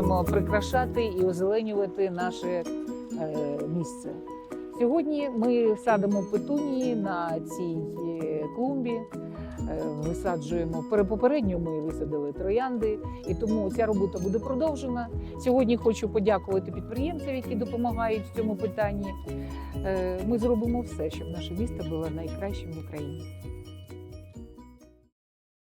укріпляти і озеленювати наше е, місце. Сьогодні ми садимо петунії на цій е, клумбі. Е, висаджуємо попередньо ми висадили троянди, і тому ця робота буде продовжена. Сьогодні хочу подякувати підприємцям, які допомагають в цьому питанні. Ми зробимо все, щоб наше місто було найкращим в Україні.